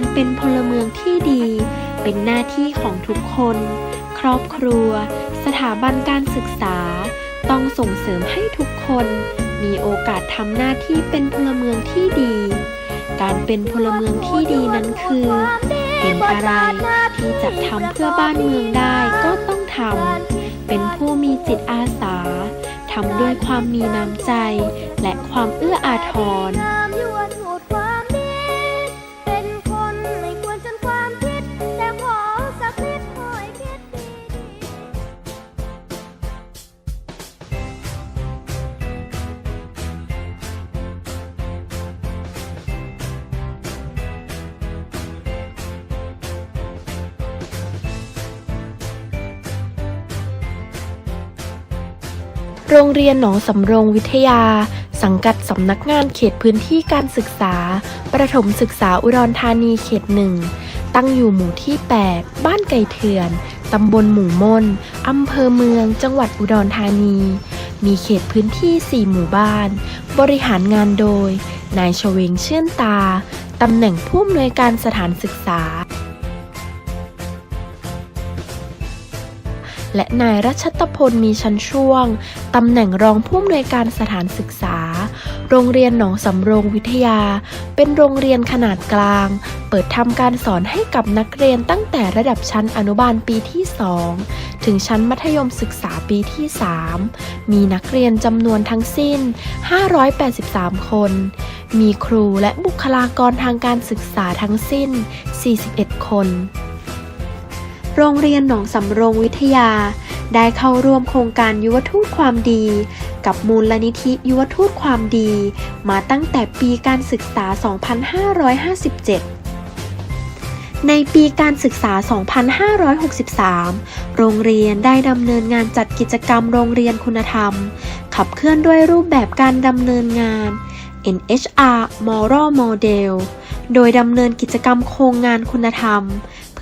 การเป็นพลเมืองที่ดี เป็นหน้าที่ของทุกคน ครอบครัว สถาบันการศึกษา ต้องส่งเสริมให้ทุกคน มีโอกาสทำหน้าที่เป็นพลเมืองที่ดี การเป็นพลเมืองที่ดีนั้นคือเป็นอะไรที่จะทำเพื่อบ้านเมืองได้ก็ต้องทำ เป็นผู้มีจิตอาสาทำด้วยความมีน้ำใจ และความเอื้ออาทร โรงเรียนหนองสำโรงวิทยา สังกัดสำนักงานเขตพื้นที่การศึกษา ประถมศึกษาอุดรธานีเขตหนึ่ง ตั้งอยู่หมู่ที่ 8 บ้านไก่เถื่อน ตำบลหมู่มนอำเภอเมือง จังหวัดอุดรธานี มีเขตพื้นที่ 4 หมู่บ้าน บริหารงานโดย นายชเวงเชื่อนตา ตำแหน่งผู้อำนวยการสถานศึกษา และนายรัชตพลมีชันช่วง ตำแหน่งรองผู้อำนวยการสถานศึกษา โรงเรียนหนองสำโรงวิทยา เป็นโรงเรียนขนาดกลาง เปิดทำการสอนให้กับนักเรียนตั้งแต่ระดับชั้นอนุบาลปีที่ 2 ถึงชั้นมัธยมศึกษาปีที่ 3 มีนักเรียนจำนวนทั้งสิ้น 583 คน มีครูและบุคลากรทางการศึกษาทั้งสิ้น 41 คน โรงเรียนหนองสำโรงวิทยา ได้เข้าร่วมโครงการยุวทูตความดี กับมูลนิธิยุวทูตความดี มาตั้งแต่ปีการศึกษา 2557ในปีการศึกษา 2563 โรงเรียนได้ดำเนินงานจัดกิจกรรมโรงเรียนคุณธรรม ขับเคลื่อนด้วยรูปแบบการดำเนินงาน NHR Moral Model โดยดำเนินกิจกรรมโครงงานคุณธรรม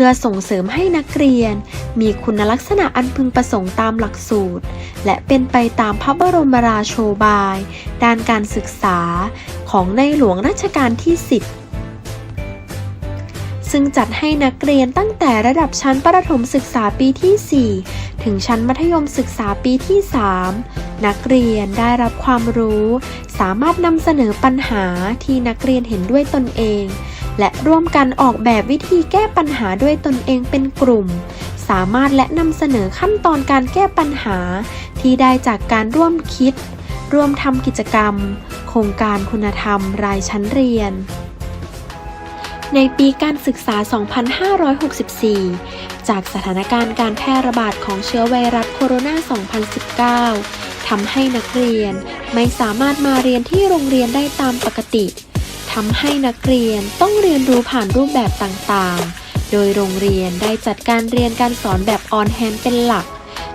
พื่อส่งเสริมให้นักเรียน มีคุณลักษณะอันพึงประสงค์ตามหลักสูตร และเป็นไปตามพระบรมราโชบาย ด้านการศึกษาของในหลวงรัชกาลที่ 10ซึ่งจัดให้นักเรียนตั้งแต่ระดับชั้นประถมศึกษาปีที่ 4 ถึงชั้นมัธยมศึกษาปีที่ 3 นักเรียนได้รับความรู้ สามารถนำเสนอปัญหาที่นักเรียนเห็นด้วยตนเอง และร่วมกันออกแบบวิธีแก้ปัญหาด้วยตนเองเป็นกลุ่ม สามารถและนำเสนอขั้นตอนการแก้ปัญหา ที่ได้จากการร่วมคิด ร่วมทำกิจกรรม โครงการคุณธรรมรายชั้นเรียนในปีการศึกษา 2564 จากสถานการณ์การแพร่ระบาดของเชื้อไวรัสโคโรนา 2019 ทำให้นักเรียนไม่สามารถมาเรียนที่โรงเรียนได้ตามปกติ ทำให้นักเรียนต้องเรียนรู้ผ่านรูปแบบต่างๆ โดยโรงเรียนได้จัดการเรียนการสอนแบบออนแฮนเป็นหลัก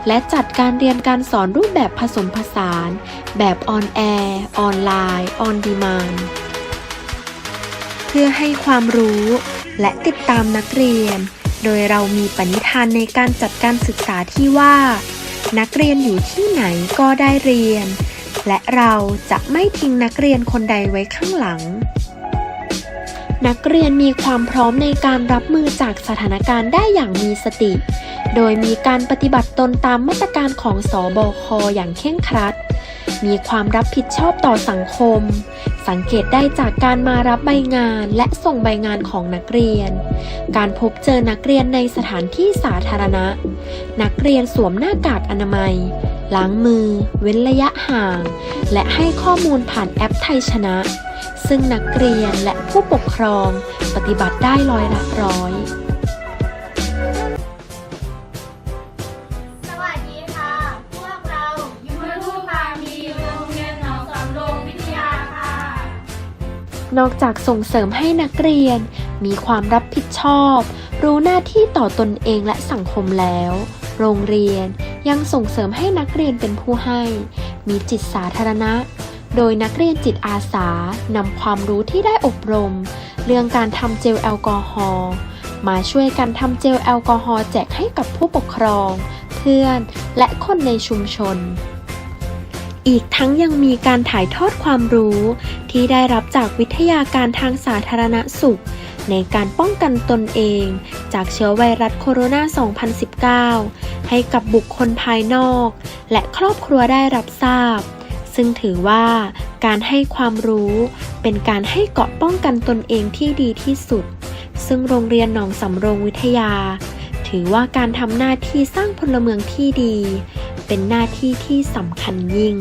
และจัดการเรียนการสอนรูปแบบผสมผสาน แบบออนแอร์ออนไลน์ออนดีมานเพื่อให้ความรู้และติดตามนักเรียน โดยเรามีปณิธานในการจัดการศึกษาที่ว่า นักเรียนอยู่ที่ไหนก็ได้เรียน และเราจะไม่ทิ้งนักเรียนคนใดไว้ข้างหลัง นักเรียนมีความพร้อมในการรับมือจากสถานการณ์ได้อย่างมีสติ โดยมีการปฏิบัติตนตามมาตรการของสอบอคอย่างเคร่งครัด มีความรับผิดชอบต่อสังคม สังเกตได้จากการมารับใบงานและส่งใบงานของนักเรียน การพบเจอนักเรียนในสถานที่สาธารณะ นักเรียนสวมหน้ากากอนามัย ล้างมือ เว้นระยะห่าง และให้ข้อมูลผ่านแอปไทยชนะ ซึ่งนักเรียนและผู้ปกครองปฏิบัติได้ร้อยละร้อย สวัสดีค่ะ พวกเรายูทูบความดีโรงเรียนหนองสำโรงวิทยาค่ะ นอกจากส่งเสริมให้นักเรียนมีความรับผิดชอบ รู้หน้าที่ต่อตนเองและสังคมแล้ว โรงเรียนยังส่งเสริมให้นักเรียนเป็นผู้ให้ มีจิตสาธารณะ โดยนักเรียนจิตอาสานำความรู้ที่ได้อบรม เรื่องการทำเจลแอลกอฮอล์มาช่วยกันทำเจลแอลกอฮอล์แจกให้กับผู้ปกครอง เพื่อนและคนในชุมชน อีกทั้งยังมีการถ่ายทอดความรู้ ที่ได้รับจากวิทยาการทางสาธารณสุข ในการป้องกันตนเอง จากเชื้อไวรัสโคโรนา 2019 ให้กับบุคคลภายนอก และครอบครัวได้รับทราบ ซึ่งถือว่าการให้ความรู้เป็นการให้เกาะป้องกันตนเองที่ดีที่สุด ซึ่งโรงเรียนหนองสำโรงวิทยา ถือว่าการทำหน้าที่สร้างพลเมืองที่ดี เป็นหน้าที่ที่สำคัญยิ่ง